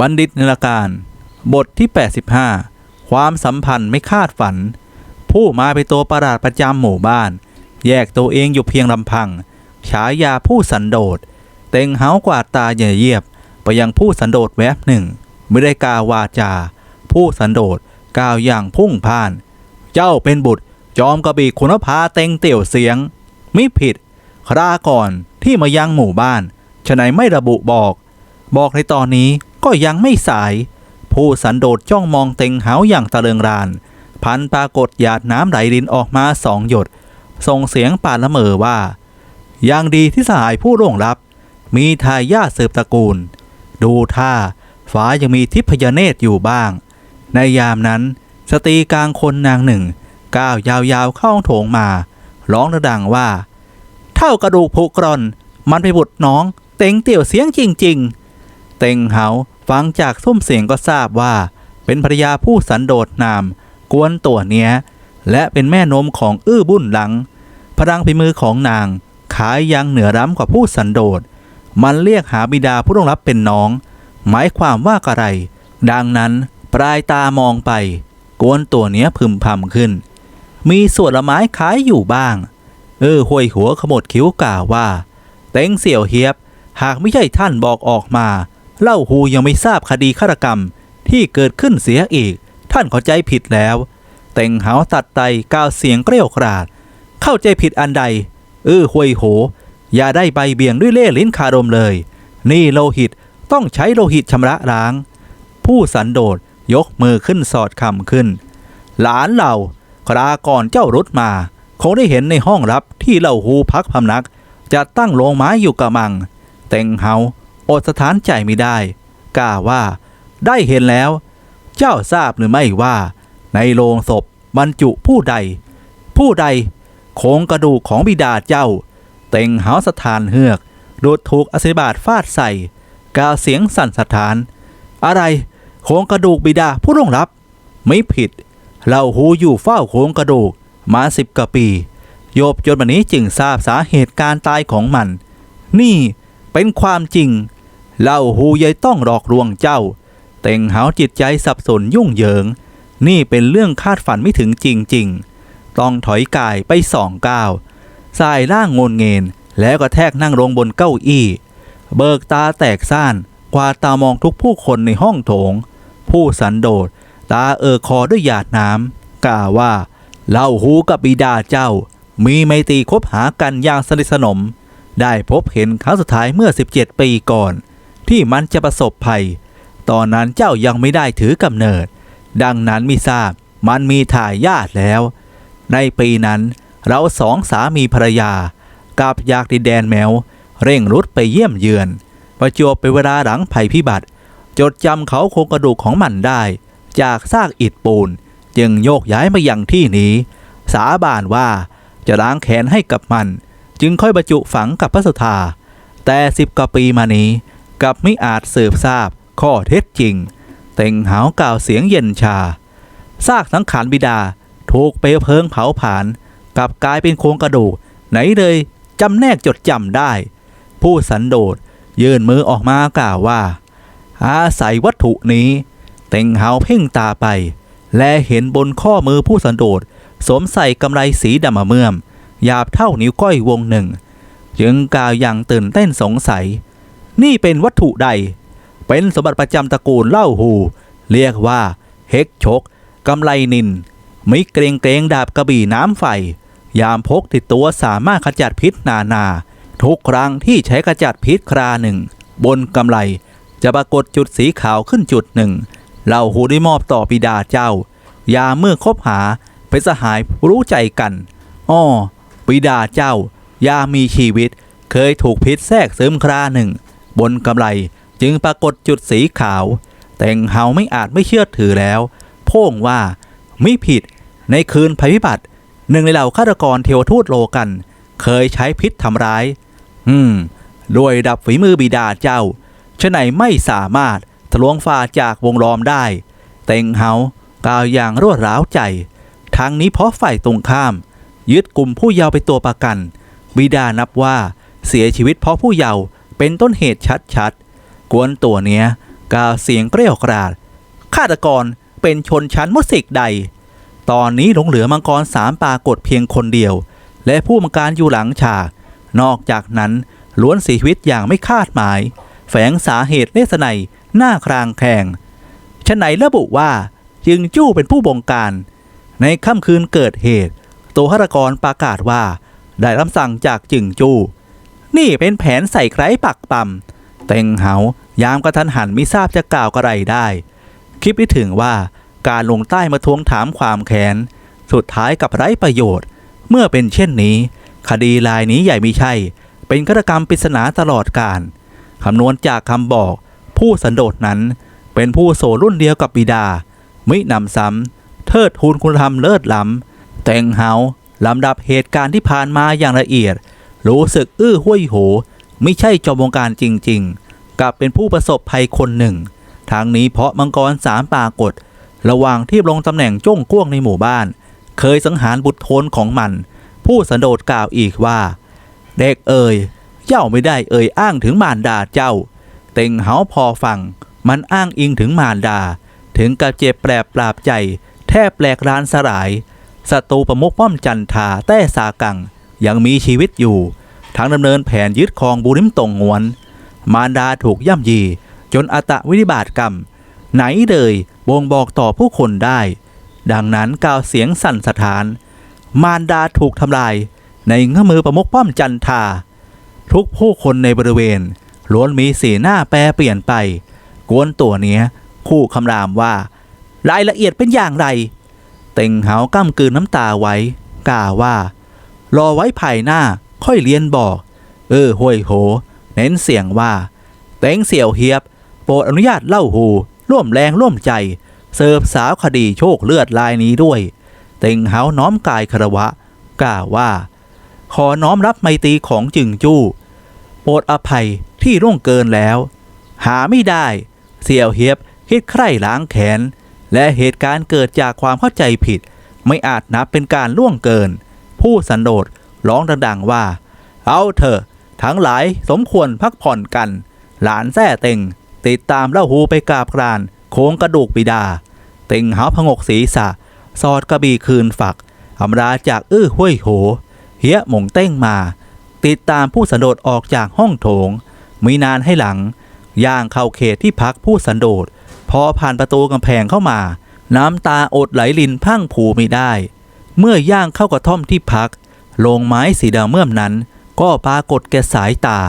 บัณฑิตนละการ บทที่ 85 ความสัมพันธ์ไม่คาดฝัน ผู้มาเป็นตัวประหลาดประจำหมู่บ้าน แยกตัวเองอยู่เพียงลำพัง ฉายาผู้สันโดษ เต็งเฮากวาดตาเหยเยียบ ไปยังผู้สันโดษแวบหนึ่ง ไม่ได้กาวาจา ผู้สันโดษกล่าวอย่างพุ่งพ่าน เจ้าเป็นบุตรจอมกระบี่คุณภาเต็งเตี่ยวเสียงมิผิด คราก่อนที่มายังหมู่บ้านฉะไหนไม่ระบุบอก บอกในตอนนี้ ก็ยังไม่สาย ผู้สันโดษจ้องมองเต็งหาอย่างตะเลิงราน พันปรากฏหยาดน้ำไหลรินออกมาสองหยด ส่งเสียงปาละเมอว่า ยังดีที่สหายผู้ร่วงลับ มีทายาทสืบตระกูล ดูท่าฟ้ายังมีทิพยเนตรอยู่บ้าง ในยามนั้น สตรีกลางคนนางหนึ่ง ก้าวยาวๆเข้าโถงมา ร้องระดังว่า เท่ากระดูกผุกร่อน มันไปบุตรน้อง เต็งเตี่ยวเสียงจริง ๆ เต็งเหาฟังจากซุ้มเสียงก็ทราบว่า เป็นภรรยาผู้สันโดษนาม กวนตัวเนี้ย และเป็นแม่นมของอื้อบุญหลัง พลังพิมือของนาง ขายยังเหนือร้ำกว่าผู้สันโดษ มันเรียกหาบิดาผู้ต้องรับเป็นน้อง หมายความว่าอะไร ดังนั้นปลายตามองไป กวนตัวเนี้ยพึมพำขึ้น มีส่วนละไม้ขายอยู่บ้าง เออห้วยหัวขมวดคิ้วกล่าวว่า เต็งเสี่ยวเฮียบ หากไม่ใช่ท่านบอกออกมา เล่าหูยังไม่ทราบคดีฆาตกรรมที่เกิดขึ้นเสียอีก ท่านเข้าใจผิดแล้วเต็งหาวตัดไตกาวเสียงเกลียวกราด เข้าใจผิดอันใด เออห้วยโห อย่าได้ใบเบี่ยงด้วยเล่ห์ลิ้นคารมเลย นี่โลหิตต้องใช้โลหิตชำระล้าง ผู้สันโดษยกมือขึ้นสอดคำขึ้น หลานเราคราก่อนเจ้ารุดมาคงได้เห็นในห้องรับที่เล่าหูพักพำนัก จะตั้งโรงไม้อยู่กระมังเต็งเฮา อดสถานใจไม่ได้กล่าวว่า ได้เห็นแล้ว เจ้าทราบหรือไม่ว่า ในโลงศพบรรจุผู้ใด ผู้ใดโครงกระดูกของบิดาเจ้า เต็งเฮาสถานเฮือกดูดถูกอสิบาทฟาดใส่กล่าวเสียงสั่นสถาน อะไรโครงกระดูกบิดาผู้ร่วงรับ ไม่ผิด เราหูอยู่เฝ้าโครงกระดูกมาสิบกว่าปีโยบจนวันนี้จึงทราบสาเหตุการตายของมัน นี่เป็นความจริง เล่าหูยายต้องหลอกลวงเจ้า เต็งหาวจิตใจสับสนยุ่งเหยิง นี่เป็นเรื่องคาดฝันไม่ถึงจริงๆ ต้องถอยกายไปสองก้าวสายล่างงนเงินแล้วก็แทกนั่งลงบนเก้าอี้ เบิกตาแตกซ่านกวาดตามองทุกผู้คนในห้องโถง ผู้สันโดษตาเออคอด้วยหยาดน้ำกล่าวว่า เล่าหูกับบิดาเจ้า มีไมตรีคบหากันอย่างสนิทสนม ได้พบเห็นครั้งสุดท้ายเมื่อ 17 ปีก่อน ที่มันจะประสบภัย ตอนนั้นเจ้ายังไม่ได้ถือกำเนิด ดังนั้นมิทราบมันมีทายาทแล้ว ในปีนั้นเราสองสามีภรรยา กับยากดินแดนแมว เร่งรุดไปเยี่ยมเยือน ประจวบเป็นเวลาหลังภัยพิบัติ จดจำเขาโครงกระดูกของมันได้ จากซากอิฐปูน จึงโยกย้ายมายังที่นี้ สาบานว่าจะล้างแขนให้กับมัน จึงค่อยบรรจุฝังกับพระสุธาแต่สิบกว่าปีมานี้ กับไม่อาจสืบทราบข้อเท็จจริง เต็งหาวกล่าวเสียงเย็นชา ซากสังขารบิดาถูกเปลวเพลิงเผาผลาญกลับกลายเป็นโครงกระดูก ไหนเลยจำแนกจดจำได้ ผู้สันโดษยื่นมือออกมากล่าวว่า อาศัยวัตถุนี้ เต็งหาวเพ่งตาไป และเห็นบนข้อมือผู้สันโดษสวมใส่กำไรสีดำมะเมื่อมหยาบเท่านิ้วก้อยวงหนึ่ง จึงกล่าวอย่างตื่นเต้นสงสัย นี่เป็นวัตถุใด เป็นสมบัติประจำตระกูลเล่าหู เรียกว่า เฮกชกกำไลนิน มิเกรงเกรงดาบกระบี่น้ำไฟ ยามพกติดตัวสามารถขจัดพิษนานา ทุกครั้งที่ใช้ขจัดพิษคราหนึ่ง บนกำไลจะปรากฏจุดสีขาวขึ้นจุดหนึ่งเล่าหูได้มอบต่อปิดาเจ้า ยาเมื่อคบหาเป็นสหายรู้ใจกัน อ้อปิดาเจ้า ยามมีชีวิต เคยถูกพิษแทรกซึมคราหนึ่ง บนกำไลจึงปรากฏจุดสีขาว แต่งเฮาไม่อาจไม่เชื่อถือแล้วพ่งว่าไม่ผิดในคืนภัยพิบัติ หนึ่งในเหล่าฆาตกรเทวทูตโลกัน เคยใช้พิษทำร้าย อืมด้วยดับฝีมือบิดาเจ้าชะไหนไม่สามารถทะลวงฟ้าจากวงล้อมได้ เต็งเฮากล่าวอย่างรวดร้าวใจทางนี้เพราะฝ่ายตรงข้าม ยึดกลุ่มผู้เยาว์ไปตัวประกัน บิดานับว่าเสียชีวิตเพราะผู้เยาว์ เป็นต้นเหตุชัดๆ กวนตัวเนี้ยกล่าวเสียงเกรี้ยวกราดฆาตกรเป็นชนชั้นมุสิกใด ตอนนี้หลงเหลือมังกรสามปากฏเพียงคนเดียว และผู้มังการอยู่หลังฉาก นอกจากนั้นล้วนเสียชีวิตอย่างไม่คาดหมาย แฝงสาเหตุเลสไนหน้าครางแข่งฉะไหนระบุว่าจึงจู้เป็นผู้บงการ ในค่ำคืนเกิดเหตุ ตัวฆาตกรประกาศว่า ได้รับสั่งจากจึงจู้ นี่เป็นแผนใส่ไคร้ปักปั๊มเต็งเหายามกระทันหันไม่ทราบจะกล่าวอะไรได้ คิดไม่ถึงว่าการลงใต้มาทวงถามความแค้นสุดท้ายกับไร้ประโยชน์ เมื่อเป็นเช่นนี้ คดีลายนี้ใหญ่ไม่ใช่ เป็นฆาตกรรมปริศนาตลอดการคำนวณจากคำบอก ผู้สันโดษนั้น เป็นผู้โสรุ่นเดียวกับบิดา มินำซ้ำเทิดทูนคุณธรรมเลิศล้ำแต่งเฮาลำดับเหตุการณ์ที่ผ่านมาอย่างละเอียด รู้สึกอื้อห้วยโห ไม่ใช่จอมวงการจริง ๆ กลับเป็นผู้ประสบภัยคนหนึ่ง ทางนี้เพราะมังกรสามปากฏ ระหว่างที่ลงตำแหน่งจ้งก้วงในหมู่บ้าน เคยสังหารบุตรโทนของมัน ผู้สันโดษกล่าวอีกว่า เด็กเอ่ยเจ้าไม่ได้เอ่ยอ้างถึงมารดาเจ้า เต็งเหาพอฟัง มันอ้างอิงถึงมารดา ถึงกับเจ็บแปรปราบใจ แทบแปลกรานสลายศัตรูประมุขป้อมจันทาแต้สากัง ยังมีชีวิตอยู่ ทั้งดำเนินแผนยึดครองบูริมตงงวน มารดาถูกย่ำยี จนอตะวิริบาตกรรม ไหนเลยบ่งบอกต่อผู้คนได้ ดังนั้นกล่าวเสียงสั่นสถาน มารดาถูกทำลาย ในเงื้อมือประมุขป้อมจันทา ทุกผู้คนในบริเวณล้วนมีสีหน้าแปรเปลี่ยนไป กวนตัวเนี้ย คู่คำรามว่า รายละเอียดเป็นอย่างไร เต็งเหาก้ำกืนน้ำตาไว้กล่าวว่า รอไว้ภายหน้าค่อยเรียนบอก เออห้วยโห เน้นเสียงว่า เต็งเสี่ยวเฮียบ โปรดอนุญาตเล่าหู ร่วมแรงร่วมใจ เสิร์ฟสาวคดีโชคเลือดลายนี้ด้วย เต็งเหาน้อมกายคารวะ กล่าวว่า ขอน้อมรับไมตรีของจึงจู้ โปรดอภัยที่ร่วงเกินแล้ว หาไม่ได้ เสี่ยวเฮียบคิดใคร่ล้างแขน และเหตุการณ์เกิดจากความเข้าใจผิด ไม่อาจนับเป็นการล่วงเกิน ผู้สันโดษร้องดังๆว่า เอาเถอะ ทั้งหลายสมควรพักผ่อนกัน หลานแท้เต็ง ติดตามเล่าหูไปกราบกราน โค้งกระดูกบิดา เต็งหาพงกศีรษะ สอดกระบี่คืนฝักอำราจากอื้อห้วยโห เฮียหมงเต้งมา ติดตามผู้สันโดษออกจากห้องโถงม่นานให้หลัง ย่างเข้าเขตที่พักผู้สันโดษพอผ่านประตูกำแพงเข้ามา น้ำตาอดไหลลินพังผูไม่ได้ เมื่อย่างเข้ากระท่อมที่พักโลงไม้สีดำเมื่อมนั้น ก็ปรากฏแก่สายตา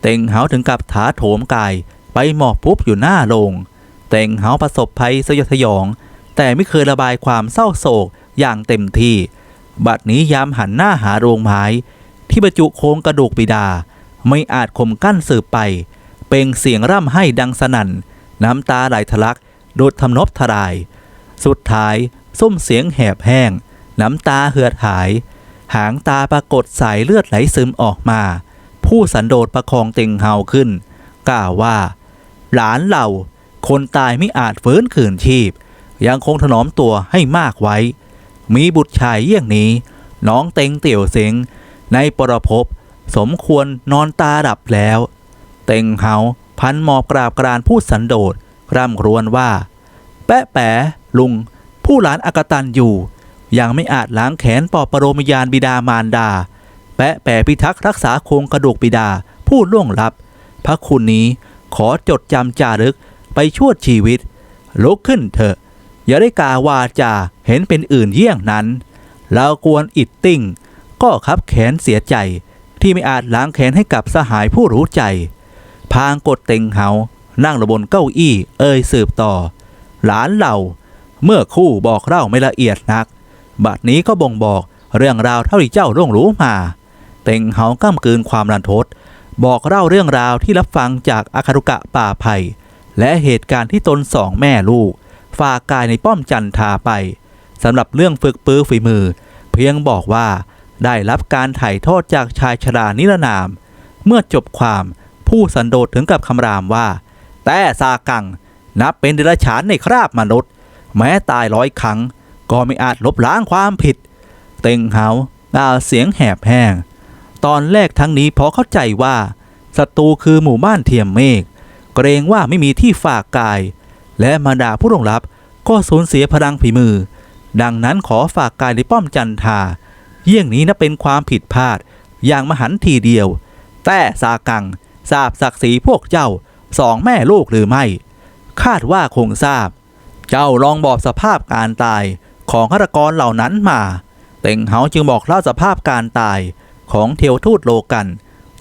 เต็งเหาถึงกับถาโถมกายไปหมอบปุ๊บอยู่หน้าโลง เต็งเหาประสบภัยสยดสยอง แต่ไม่เคยระบายความเศร้าโศกอย่างเต็มที่ บัดนี้ยามหันหน้าหาโรงไม้ ที่บรรจุโครงกระดูกบิดา ไม่อาจข่มกั้นสืบไป เป่งเสียงร่ำให้ดังสนั่น น้ำตาไหลทะลักโดดทำนบทราย สุดท้ายส้มเสียงแหบแห้ง น้ำตาเหือดหาย หางตาปรากฏสายเลือดไหลซึมออกมา ผู้สันโดษประคองเต็งเฮาขึ้น กล่าวว่า หลานเราคนตายไม่อาจฟื้นคืนชีพ ยังคงถนอมตัวให้มากไว้ มีบุตรชายเยี่ยงนี้ น้องเต็งเตี่ยวเสงในปรภพสมควรนอนตาดับแล้ว เต็งเฮาพันหมอบกราบกรานผู้สันโดษร่ำครวญว่า แปะแปะลุง ผู้หลานอากตันอยู่ ยังไม่อาจล้างแขนปอบประโลมยานบิดามารดา แปะแปะพิทักษ์รักษาโครงกระดูกบิดา ผู้ล่วงลับ พระคุณนี้ขอจดจำจารึกไปชั่วชีวิต ลุกขึ้นเถอะ อย่าได้กาวาจาเห็นเป็นอื่นเยี่ยงนั้น เรากวนอิดติ้ง ก็คับแขนเสียใจ ที่ไม่อาจล้างแขนให้กับสหายผู้รู้ใจ พางกดเต็งเหานั่งระบนเก้าอี้เอ่ยสืบต่อ หลานเราเมื่อคู่บอกเล่าไม่ละเอียดนัก บัดนี้ก็บ่งบอกเรื่องราวเท่าที่เจ้าร่วงรู้มา เต็งเหาก้ามกืนความรันทด บอกเล่าเรื่องราวที่รับฟังจากอาคารุกะป่าไผ่และเหตุการณ์ที่ตนสองแม่ลูก ฝากกายในป้อมจันทาไปสำหรับเรื่องฝึกปื้อฝีมือ เพียงบอกว่าได้รับการถ่ายทอดจากชายชรานิรนาม เมื่อจบความผู้สันโดษถึงกับคำรามว่า แต่ซากัง นับเป็นเดรัจฉานในคราบมนุษย์ แม้ตายร้อยครั้ง ก็ไม่อาจลบล้างความผิด เต็งเหาดาเสียงแหบแห้ง ตอนแรกทั้งนี้พราะเข้าใจว่าศัตรูคือหมู่บ้านเทียมเมฆเกรงว่าไม่มีที่ฝากกาย และมารดาผู้รองรับก็สูญเสียพลังฝีมือ ดังนั้นขอฝากกายในป้อมจันทา เยี่ยงนี้นับเป็นความผิดพลาดอย่างมหันต์ทีเดียว แต่สากังทราบศักดิ์ศรีพวกเจ้าสองแม่ลูกหรือไม่ คาดว่าคงทราบ เจ้าลองบอกสภาพการตาย ของฆาตกรเหล่านั้นมา เต็งเหาจึงบอกเล่าสภาพการตายของเทวทูตโลกัน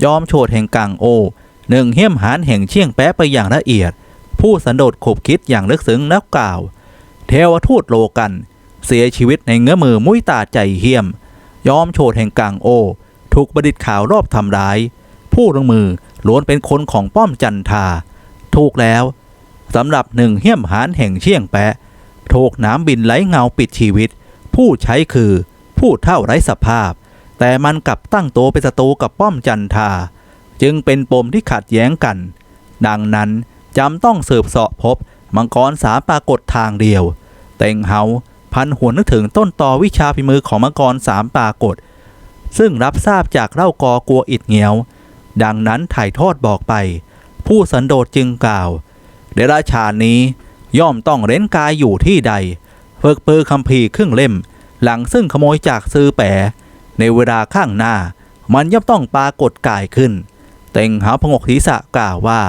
ยอมโฉดแห่งกังโอ หนึ่งเหี้ยมหานแห่งเชียงแปะไปอย่างละเอียด ผู้สันโดษขบคิดอย่างลึกซึ้งแล้วกล่าว เทวทูตโลกัน เสียชีวิตในเงื้อมือมุ้ยตาใจเหี้ยม ยอมโฉดแห่งกังโอ ถูกประดิษฐ์ข่าวรอบทำร้าย ผู้ลงมือล้วนเป็นคนของป้อมจันทา ถูกแล้วสำหรับหนึ่งเหี้ยมหานแห่งเชียงแปะ ถูกน้ำบินไหลเงาปิดชีวิต ผู้ใช้คือ ผู้เท่าไร้สภาพ แต่มันกลับตั้งตัวเป็นศัตรูกับป้อมจันทา จึงเป็นปมที่ขัดแย้งกัน ดังนั้นจำต้องสืบเสาะพบมังกรสามปรากฏทางเดียว เต็งเฮาพันหัวนึกถึงต้นตอวิชาพิมือของมังกรสามปรากฏ ซึ่งรับทราบจากเล่ากอกลัวอิดเงียว ดังนั้นถ่ายทอดบอกไป ผู้สันโดษจึงกล่าว เดรัจฉานนี้ ย่อมต้องเร้นกายอยู่ที่ใดเฟิกเปอคัมภีร์ครึ่งเล่ม หลังซึ่งขโมยจากซื้อแปะในเวลาข้างหน้า มันย่อมต้องปรากฏกายขึ้น เต็งหาพงกศีรษะกล่าวว่า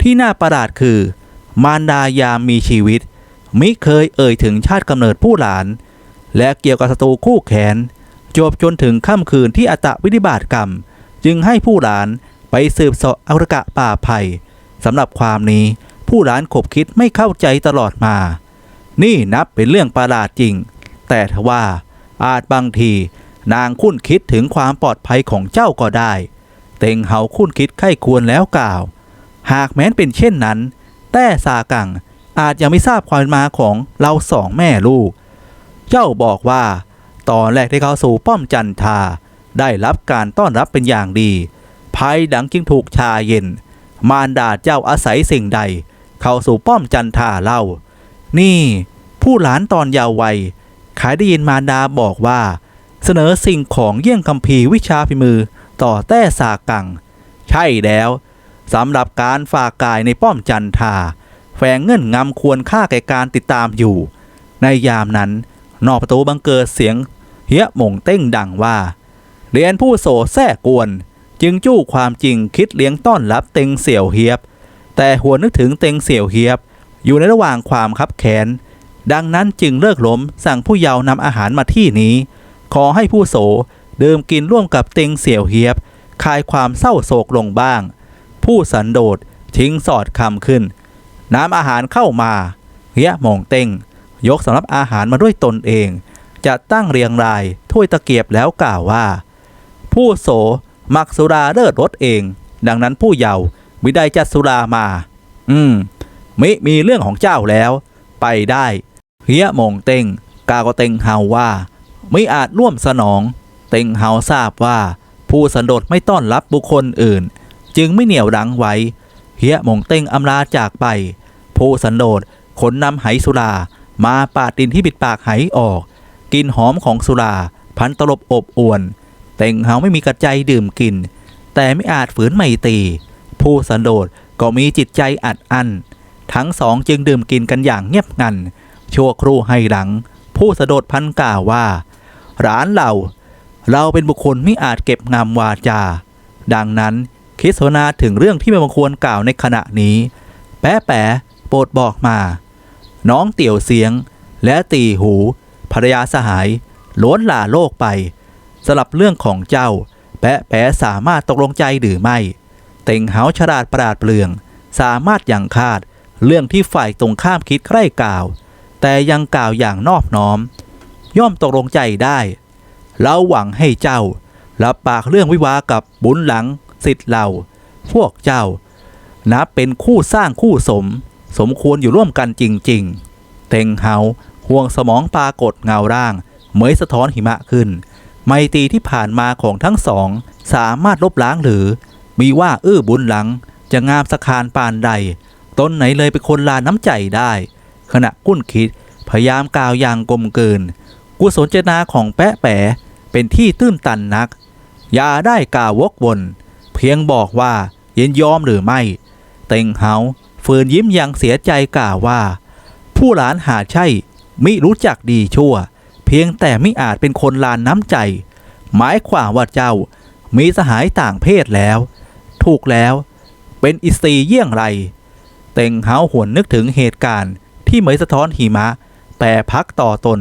ที่น่าประหลาดคือ มารดายามมีชีวิต มิเคยเอ่ยถึงชาติกำเนิดผู้หลาน และเกี่ยวกับศัตรูคู่แขนจบจนถึงค่ำคืนที่อัตวินิบาตกรรม จึงให้ผู้หลานไปสืบสาะอรกะป่าไผ่สำหรับความนี้ ผู้หลานขบคิดไม่เข้าใจตลอดมา นี่นับเป็นเรื่องประหลาดจริง แต่ทว่าอาจบางที นางคุ้นคิดถึงความปลอดภัยของเจ้าก็ได้ เต็งเหาคุ้นคิดไข้ควรแล้วกล่าว หากแม้นเป็นเช่นนั้น แต่ซากังอาจยังไม่ทราบความมาของเราสองแม่ลูก เจ้าบอกว่า ตอนแรกที่เขาสู่ป้อมจันทาได้รับการต้อนรับเป็นอย่างดี ภายหลังจึงถูกชาเย็น มารดาเจ้าอาศัยสิ่งใด เข้าสู่ป้อมจันทาเล่า นี่ผู้หลานตอนยาววัย ขายได้ยินมารดาบอกว่า เสนอสิ่งของเยี่ยงคำพีวิชาพิมือต่อแต้สากัง ใช่แล้วสำหรับการฝากกายในป้อมจันทาแฝงเงื่อนงำควรค่าแก่การติดตามอยู่ ในยามนั้น นอกประตูบังเกิดเสียง เฮียหม่งเต้งดังว่าเรียนผู้โสแท้กวน จึงจู้ความจริงคิดเลี้ยงต้อนรับเต็งเสี่ยวเฮียบ แต่หัวนึกถึงเต็งเสี่ยวเฮียบ อยู่ในระหว่างความคับแค้นดังนั้นจึงเลิกล้มสั่งผู้เยาว์นำอาหารมาที่นี้ ขอให้ผู้โสดื่มกินร่วมกับเต็งเสี่ยวเฮียบคลายความเศร้าโศกลงบ้าง ผู้สันโดษทิ้งสอดคำขึ้น น้ำอาหารเข้ามาเฮียหมงเต็งยกสำรับอาหารมาด้วยตนเอง จะตั้งเรียงรายถ้วยตะเกียบแล้วกล่าวว่า ผู้โสมักสุราเลิศรสเอง ดังนั้นผู้เยาว์ มิได้จัดสุรามา อืม มิมีเรื่องของเจ้าแล้ว ไปได้เฮียมงเต็งกาก็เต็งเฮาว่า ไม่อาจร่วมสนอง เต็งเฮาทราบว่า ผู้สันโดษไม่ต้อนรับบุคคลอื่น จึงไม่เหนี่ยวรั้งไว้เฮียมงเต็งอำลาจากไป ผู้สันโดษขนนำไหสุรามาปาดดินที่ปิดปากไหออก กินหอมของสุราพันตลบอบอวน เต็งเฮาไม่มีกระใจดื่มกิน แต่ไม่อาจฝืนไม่ตี ผู้สันโดษก็มีจิตใจอัดอั้นทั้งสองจึงดื่มกินกันอย่างเงียบงัน ชั่วครู่ให้หลัง ผู้สะโดดพันกล่าวว่า ร้านเรา เราเป็นบุคคลไม่อาจเก็บงามวาจา ดังนั้นคิดสนาถึงเรื่องที่ไม่บังควรกล่าวในขณะนี้ แปะแปะโปรดบอกมา น้องเตี่ยวเสียง และตีหูภรรยาสหายล้วนลาโลกไปสลับเรื่องของเจ้า แปะแปะสามารถตกลงใจหรือไม่ เต็งเหาฉลาดประหลาดเปลือง สามารถยังคาด เรื่องที่ฝ่ายตรงข้ามคิดใคร่กล่าว แต่ยังกล่าวอย่างนอบน้อม ย่อมตกลงใจได้เราหวังให้เจ้ารับปากเรื่องวิวากับบุญหลังสิทธิ์เราพวกเจ้า นับเป็นคู่สร้างคู่สม สมควรอยู่ร่วมกันจริง ๆ เต็งเฮาห่วงสมองปรากฏเงาร่าง เหมยสะท้อนหิมะขึ้น ไมตีที่ผ่านมาของทั้งสอง สามารถลบล้างหรือ มีว่าเอื้อบุญหลัง จะงามสะคานปานใด ต้นไหนเลยเป็นคนลาน้ำใจได้ ขณะกุ้นคิดพยายามกล่าวอย่างกลมเกินกุศลเจนาของแปะแปะเป็นที่ตื้นตันนักอย่าได้กล่าววกวนเพียงบอกว่าเยินยอมหรือไม่ เต็งเฮาฝืนยิ้มอยังเสียใจกล่าวว่า ผู้หลานหาใช่มิรู้จักดีชั่ว เพียงแต่ไมิอาจเป็นคนลานน้ำใจ หมายความว่าเจ้ามีสหายต่างเพศแล้ว ถูกแล้ว เป็นอิสตีเยี่ยงไร เต็งเฮาหวนนึกถึงเหตุการณ์ที่เหมยสะท้อนหิมะ แปรพักต่อตน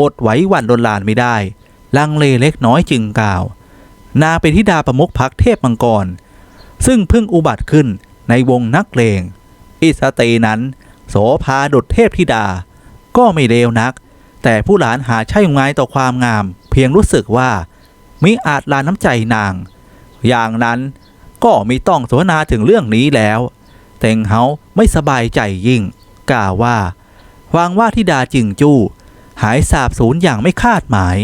อดไหว้วันดนลานไม่ได้ ลังเลเล็กน้อยจึงกล่าว นาเป็นธิดาประมุขพักเทพมังกร ซึ่งเพิ่งอุบัติขึ้นในวงนักเลง อิสตีนั้น โสภาดุจเทพธิดา ก็ไม่เลวนัก แต่ผู้หลานหาใช่ไงต่อความงาม เพียงรู้สึกว่ามิอาจลาน้ำใจนาง อย่างนั้น ก็มีต้องสนทนาถึงเรื่องนี้แล้วเต็งเฮาไม่สบายใจยิ่ง กล่าวว่า วางว่าธิดาจิงจู้ หายสาบสูญอย่างไม่คาดหมาย